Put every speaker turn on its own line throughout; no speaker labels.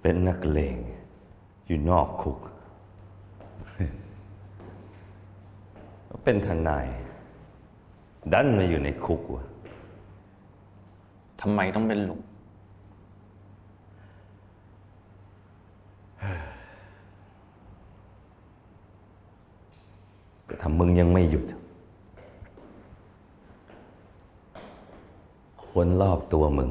เป็นนักเลง อยู่นอกคุก เป็นทนาย ดันมาอยู่ในคุกวะ
ทำไมต้องเป็นลุง
แต่ถ้ามึงยังไม่หยุด คนรอบตัวมึง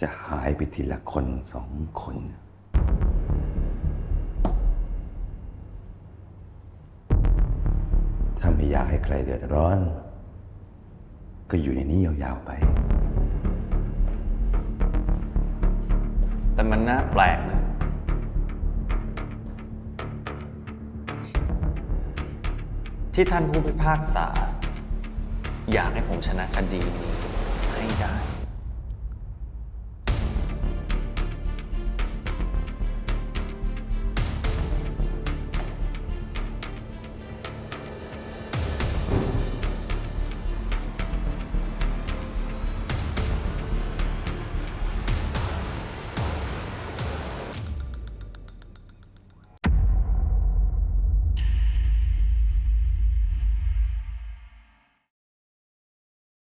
จะหายไปทีละคนสองคน ถ้าไม่อยากให้ใครเดือดร้อน ก็อยู่ในนี้ยาวๆไป
แต่มันน่าแปลกนะ ที่ท่านผู้พิพากษา อยากให้ผมชนะคดีนี้ให้ได้